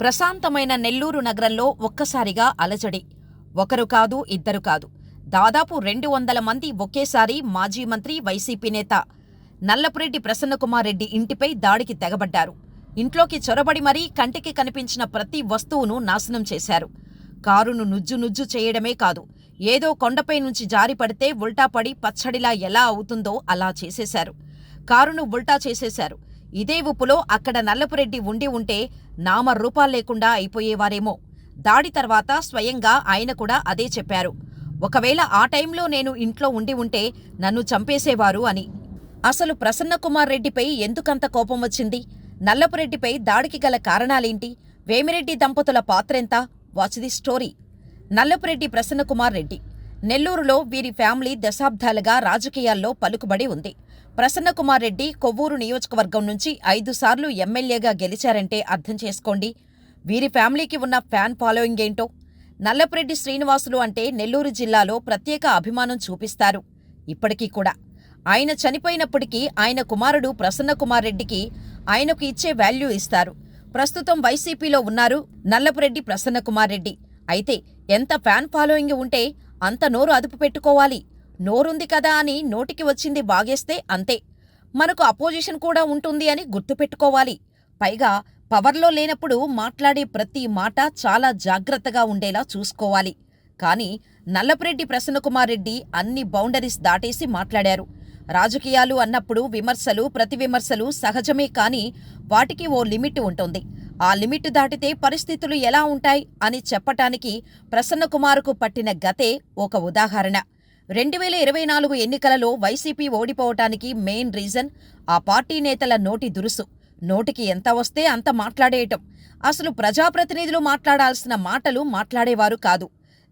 ప్రశాంతమైన నెల్లూరు నగరంలో ఒక్కసారిగా అలజడి. ఒకరు కాదు ఇద్దరు కాదు. దాదాపు రెండు వందల మంది ఒకేసారి మాజీ మంత్రి వైసీపీ నేత నల్లపురెడ్డి ప్రసన్నకుమార్ రెడ్డి ఇంటిపై దాడికి తెగబడ్డారు. ఇంట్లోకి చొరబడి మరీ కంటికి కనిపించిన ప్రతి వస్తువును నాశనం చేశారు. కారును నుజ్జు నుజ్జు చేయడమే కాదు ఏదో కొండపై నుంచి జారిపడితే ఉల్టా పడి పచ్చడిలా ఎలా అవుతుందో అలా చేసేశారు. కారును ఉల్టా చేసేశారు. ఇదే ఉప్పులో అక్కడ నల్లపురెడ్డి ఉండి ఉంటే నామరూపాలు లేకుండా అయిపోయేవారేమో. దాడి తర్వాత స్వయంగా ఆయన కూడా అదే చెప్పారు. ఒకవేళ ఆ టైంలో నేను ఇంట్లో ఉండి ఉంటే నన్ను చంపేసేవారు అని. అసలు ప్రసన్నకుమార్ రెడ్డిపై ఎందుకంత కోపం వచ్చింది? నల్లపురెడ్డిపై దాడికి గల కారణాలేంటి? వేమిరెడ్డి దంపతుల పాత్రెంత? Watch the story. Nallapureddy Prasannakumar Reddy. నెల్లూరులో వీరి ఫ్యామిలీ దశాబ్దాలుగా రాజకీయాల్లో పలుకుబడి ఉంది. ప్రసన్నకుమార్ రెడ్డి కొవ్వూరు నియోజకవర్గం నుంచి ఐదు సార్లు ఎమ్మెల్యేగా గెలిచారంటే అర్థం చేసుకోండి. వీరి ఫ్యామిలీకి ఉన్న ఫ్యాన్ ఫాలోయింగ్ ఏంటో? నల్లపరెడ్డి శ్రీనివాసులు అంటే నెల్లూరు జిల్లాలో ప్రత్యేక అభిమానం చూపిస్తారు. ఇప్పటికీ కూడా. ఆయన చనిపోయినప్పటికీ ఆయన కుమారుడు ప్రసన్నకుమార్ రెడ్డికి ఆయనకు ఇచ్చే వాల్యూ ఇస్తారు. ప్రస్తుతం వైసీపీలో ఉన్నారు నల్లపురెడ్డి ప్రసన్నకుమార్ రెడ్డి. అయితే ఎంత ఫ్యాన్ ఫాలోయింగ్ ఉంటే అంత నోరు అదుపు పెట్టుకోవాలి. నోరుంది కదా అని నోటికి వచ్చింది బాగేస్తే అంతే. మనకు అపోజిషన్ కూడా ఉంటుంది అని గుర్తుపెట్టుకోవాలి. పైగా పవర్లో లేనప్పుడు మాట్లాడే ప్రతి మాట చాలా జాగ్రత్తగా ఉండేలా చూసుకోవాలి. కానీ నల్లపురెడ్డి ప్రసన్నకుమార్ రెడ్డి అన్ని బౌండరీస్ దాటేసి మాట్లాడారు. రాజకీయాలు అన్నప్పుడు విమర్శలు ప్రతివిమర్శలు సహజమే కానీ వాటికి ఓ లిమిట్ ఉంటుంది. ఆ లిమిట్ దాటితే పరిస్థితులు ఎలా ఉంటాయి అని చెప్పటానికి ప్రసన్నకుమార్కు పట్టిన గతే ఒక ఉదాహరణ. రెండు వేల ఇరవై నాలుగు ఎన్నికలలో వైసీపీ ఓడిపోవటానికి మెయిన్ రీజన్ ఆ పార్టీ నేతల నోటి దురుసు. నోటికి ఎంత వస్తే అంత మాట్లాడేయటం. అసలు ప్రజాప్రతినిధులు మాట్లాడాల్సిన మాటలు మాట్లాడేవారు కాదు.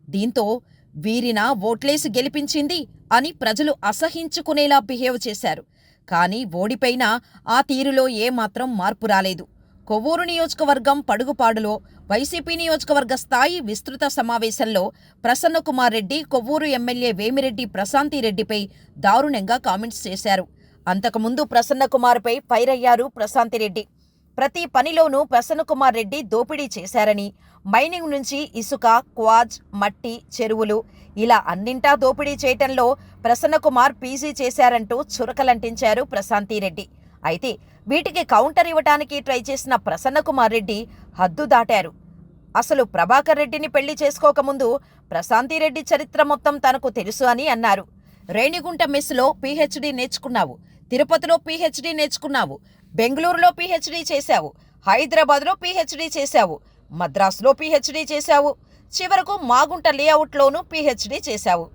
దీంతో వీరిన ఓట్లేసి గెలిపించింది అని ప్రజలు అసహించుకునేలా బిహేవ్ చేశారు. కానీ ఓడిపోయినా ఆ తీరులో ఏమాత్రం మార్పు రాలేదు. కొవ్వూరు నియోజకవర్గం పడుగుపాడులో వైసీపీ నియోజకవర్గ స్థాయి విస్తృత సమావేశంలో ప్రసన్నకుమార్ రెడ్డి కొవ్వూరు ఎమ్మెల్యే వేమిరెడ్డి ప్రశాంతిరెడ్డిపై దారుణంగా కామెంట్స్ చేశారు. అంతకుముందు ప్రసన్నకుమార్పై ఫైర్ అయ్యారు ప్రశాంతిరెడ్డి ప్రతి పనిలోనూ ప్రసన్నకుమార్ రెడ్డి దోపిడీ చేశారని మైనింగ్ నుంచి ఇసుక క్వాజ్ మట్టి చెరువులు ఇలా అన్నింటా దోపిడీ చేయటంలో ప్రసన్నకుమార్ పీజీ చేశారంటూ చురకలంటించారు ప్రశాంతిరెడ్డి అయితే వీటికి కౌంటర్ ఇవ్వటానికి ట్రై చేసిన ప్రసన్నకుమార్ రెడ్డి హద్దు దాటారు. అసలు ప్రభాకర్ రెడ్డిని పెళ్ళి చేసుకోకముందు ప్రశాంతిరెడ్డి చరిత్ర మొత్తం తనకు తెలుసు అని అన్నారు. రేణిగుంట మెస్సులో పీహెచ్డీ నేర్చుకున్నావు. తిరుపతిలో పీహెచ్డీ నేర్చుకున్నావు. బెంగళూరులో పీహెచ్డీ చేశావు. హైదరాబాద్లో పీహెచ్డీ చేశావు. మద్రాసులో పీహెచ్డీ చేశావు. చివరకు మాగుంట లేఅవుట్లోనూ పీహెచ్డీ చేశావు.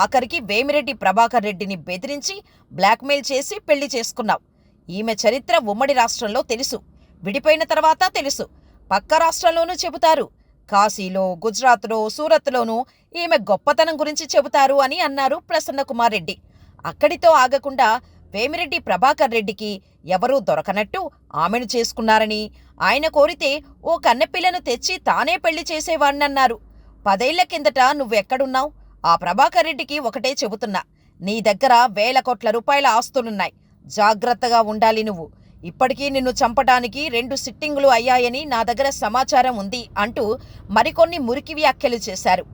ఆఖరికి వేమిరెడ్డి ప్రభాకర్ రెడ్డిని బెదిరించి బ్లాక్మెయిల్ చేసి పెళ్ళి చేసుకున్నావు. ఈమె చరిత్ర ఉమ్మడి రాష్ట్రంలో తెలుసు. విడిపోయిన తర్వాత తెలుసు. పక్క రాష్ట్రంలోనూ చెబుతారు. కాశీలో గుజరాత్లో సూరత్లోనూ ఈమె గొప్పతనం గురించి చెబుతారు అని అన్నారు ప్రసన్నకుమార్ రెడ్డి అక్కడితో ఆగకుండా వేమిరెడ్డి ప్రభాకర్ రెడ్డికి ఎవరూ దొరకనట్టు ఆమెను చేసుకున్నారని ఆయన కోరితే ఓ కన్నెపిల్లను తెచ్చి తానే పెళ్ళి చేసేవాణ్ణన్నారు. పదేళ్ళ కిందట నువ్వెక్కడున్నావు? ఆ ప్రభాకర్ రెడ్డికి ఒకటే చెబుతున్నా. నీ దగ్గర వేల కోట్ల రూపాయల ఆస్తులున్నాయి. జాగ్రత్తగా ఉండాలి నువ్వు. ఇప్పటికీ నిన్ను చంపటానికి రెండు సిట్టింగులు అయ్యాయని నా దగ్గర సమాచారం ఉంది అంటూ మరికొన్ని మురికి వ్యాఖ్యలు చేశారు.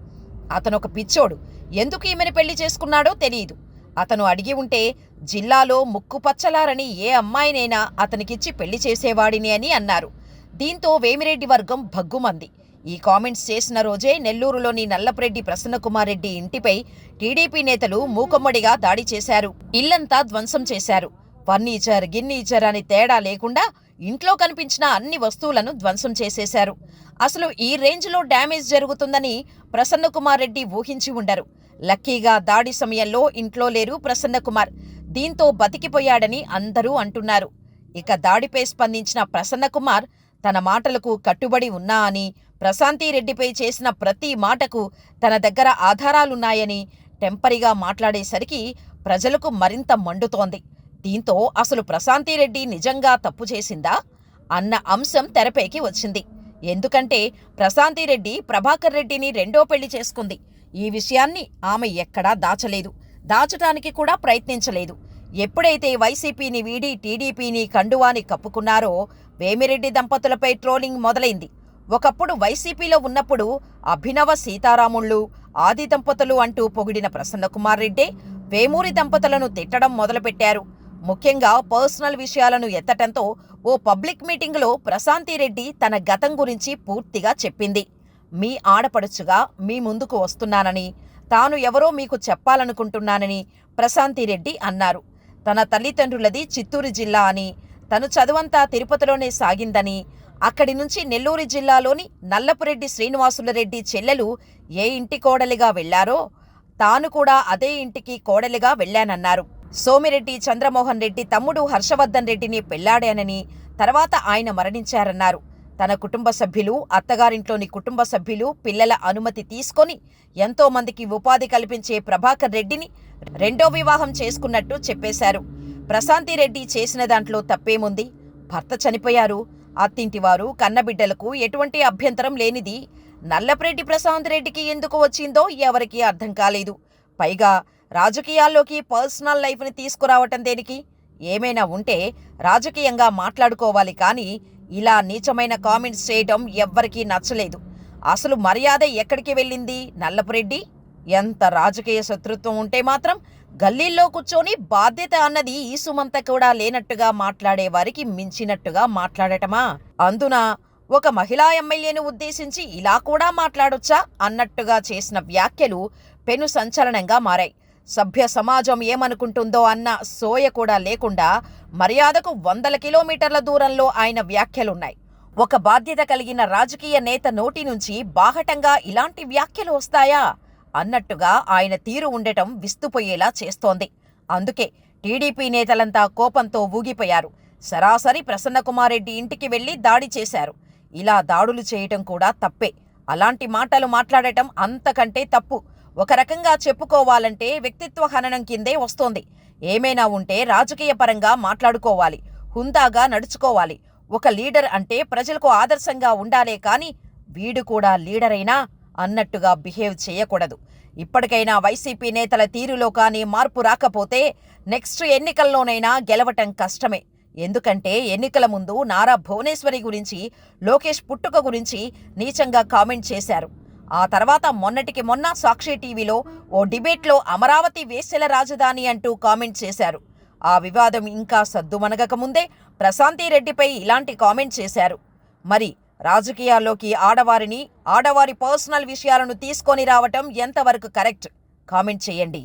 అతనొక పిచ్చోడు. ఎందుకు ఈమెను పెళ్ళి చేసుకున్నాడో తెలియదు అతను అడిగి ఉంటే జిల్లాలో ముక్కు పచ్చలారని ఏ అమ్మాయినైనా అతనికిచ్చి పెళ్ళి చేసేవాడిని అని అన్నారు. దీంతో వేమిరెడ్డి వర్గం భగ్గుమంది. ఈ కామెంట్స్ చేసిన రోజే నెల్లూరులోని నల్లపరెడ్డి ప్రసన్నకుమారెడ్డి ఇంటిపై టీడీపీ నేతలు మూకమ్మడిగా దాడి చేశారు. ఇల్లంతా ధ్వంసం చేశారు. ఫర్నిచర్ గిన్నీచర్ అని తేడా లేకుండా ఇంట్లో కనిపించిన అన్ని వస్తువులను ధ్వంసం చేసేశారు. అసలు ఈ రేంజ్లో డ్యామేజ్ జరుగుతుందని ప్రసన్నకుమారెడ్డి ఊహించి ఉండరు. లక్కీగా దాడి సమయంలో ఇంట్లో లేరు ప్రసన్నకుమార్. దీంతో బతికిపోయాడని అందరూ అంటున్నారు. ఇక దాడిపై స్పందించిన ప్రసన్నకుమార్ తన మాటలకు కట్టుబడి ఉన్నా అని ప్రశాంతిరెడ్డిపై చేసిన ప్రతి మాటకు తన దగ్గర ఆధారాలున్నాయని టెంపరీగా మాట్లాడేసరికి ప్రజలకు మరింత మండుతోంది. దీంతో అసలు ప్రశాంతిరెడ్డి నిజంగా తప్పు చేసిందా అన్న అంశం తెరపైకి వచ్చింది. ఎందుకంటే ప్రశాంతిరెడ్డి ప్రభాకర్ రెడ్డిని రెండో పెళ్ళి చేసుకుంది. ఈ విషయాన్ని ఆమె ఎక్కడా దాచలేదు. దాచటానికి కూడా ప్రయత్నించలేదు. ఎప్పుడైతే వైసీపీని వీడి టీడీపీని కండువాని కప్పుకున్నారో వేమిరెడ్డి దంపతులపై ట్రోలింగ్ మొదలైంది. ఒకప్పుడు వైసీపీలో ఉన్నప్పుడు అభినవ సీతారాముళ్ళు ఆది దంపతులు అంటూ పొగిడిన ప్రసన్నకుమార్ రెడ్డి వేమూరి దంపతులను తిట్టడం మొదలుపెట్టారు. ముఖ్యంగా పర్సనల్ విషయాలను ఎత్తటంతో ఓ పబ్లిక్ మీటింగ్లో ప్రశాంతిరెడ్డి తన గతం గురించి పూర్తిగా చెప్పింది. మీ ఆడపడుచుగా మీ ముందుకు వస్తున్నానని తాను ఎవరో మీకు చెప్పాలనుకుంటున్నానని ప్రశాంతిరెడ్డి అన్నారు. తన తల్లిదండ్రులది చిత్తూరు జిల్లా అని తను చదువంతా తిరుపతిలోనే సాగిందని అక్కడి నుంచి నెల్లూరు జిల్లాలోని నల్లపురెడ్డి శ్రీనివాసులరెడ్డి చెల్లెలు ఏ ఇంటి కోడలిగా వెళ్ళారో తాను కూడా అదే ఇంటికి కోడలిగా వెళ్ళానన్నారు సోమిరెడ్డి చంద్రమోహన్ రెడ్డి తమ్ముడు హర్షవర్ధన్ రెడ్డిని పెళ్ళాడానని తర్వాత ఆయన మరణించారన్నారు. తన కుటుంబ సభ్యులు అత్తగారింట్లోని కుటుంబ సభ్యులు పిల్లల అనుమతి తీసుకొని ఎంతో మందికి ఉపాధి కల్పించే ప్రభాకర్ రెడ్డిని రెండో వివాహం చేసుకున్నట్టు చెప్పేశారు. ప్రశాంతిరెడ్డి చేసిన దాంట్లో తప్పేముంది? భర్త చనిపోయారు. అత్తింటివారు కన్నబిడ్డలకు ఎటువంటి అభ్యంతరం లేనిది. నల్లప్రెడ్డి ప్రశాంత్ రెడ్డికి ఎందుకు వచ్చిందో ఎవరికీ అర్థం కాలేదు. పైగా రాజకీయాల్లోకి పర్సనల్ లైఫ్ని తీసుకురావటం దేనికి? ఏమైనా ఉంటే రాజకీయంగా మాట్లాడుకోవాలి కానీ ఇలా నీచమైన కామెంట్స్ చేయడం ఎవ్వరికీ నచ్చలేదు. అసలు మర్యాద ఎక్కడికి వెళ్ళింది నల్లపురెడ్డి? ఎంత రాజకీయ శత్రుత్వం ఉంటే మాత్రం గల్లీల్లో కూర్చొని బాధ్యత అన్నది ఈసుమంత కూడా లేనట్టుగా మాట్లాడే వారికి మించినట్టుగా మాట్లాడటమా? అందున ఒక మహిళా ఎమ్మెల్యేను ఉద్దేశించి ఇలా కూడా మాట్లాడొచ్చా? అన్నట్టుగా చేసిన వ్యాఖ్యలు పెను సంచలనంగా మారాయి. సభ్య సమాజం ఏమనుకుంటుందో అన్న సోయ కూడా లేకుండా మర్యాదకు వందల కిలోమీటర్ల దూరంలో ఆయన వ్యాఖ్యలున్నాయి. ఒక బాధ్యత కలిగిన రాజకీయ నేత నోటి నుంచి బాహటంగా ఇలాంటి వ్యాఖ్యలు వస్తాయా? అన్నట్టుగా ఆయన తీరు ఉండటం విస్తుపోయేలా చేస్తోంది. అందుకే టీడీపీ నేతలంతా కోపంతో ఊగిపోయారు. సరాసరి ప్రసన్నకుమారెడ్డి ఇంటికి వెళ్ళి దాడి చేశారు. ఇలా దాడులు చేయటం కూడా తప్పే. అలాంటి మాటలు మాట్లాడటం అంతకంటే తప్పు. ఒక రకంగా చెప్పుకోవాలంటే వ్యక్తిత్వ హననం కిందే వస్తోంది. ఏమైనా ఉంటే రాజకీయ పరంగా మాట్లాడుకోవాలి. హుందాగా నడుచుకోవాలి. ఒక లీడర్ అంటే ప్రజలకు ఆదర్శంగా ఉండాలే కాని వీడు కూడా లీడరైనా అన్నట్టుగా బిహేవ్ చేయకూడదు. ఇప్పటికైనా వైసీపీ నేతల తీరులో కానీ మార్పు రాకపోతే నెక్స్ట్ ఎన్నికల్లోనైనా గెలవటం కష్టమే. ఎందుకంటే ఎన్నికల ముందు నారా భువనేశ్వరి గురించి లోకేష్ పుట్టుక గురించి నీచంగా కామెంట్ చేశారు. ఆ తర్వాత మొన్నటికి మొన్న సాక్షి టీవీలో ఓ డిబేట్లో అమరావతి వేశ్యల రాజధాని అంటూ కామెంట్ చేశారు. ఆ వివాదం ఇంకా సద్దుమనగక ముందే ప్రశాంతిరెడ్డిపై ఇలాంటి కామెంట్ చేశారు. మరి రాజకీయాల్లోకి ఆడవారిని ఆడవారి పర్సనల్ విషయాలను తీసుకొని రావటం ఎంతవరకు కరెక్ట్? కామెంట్ చేయండి.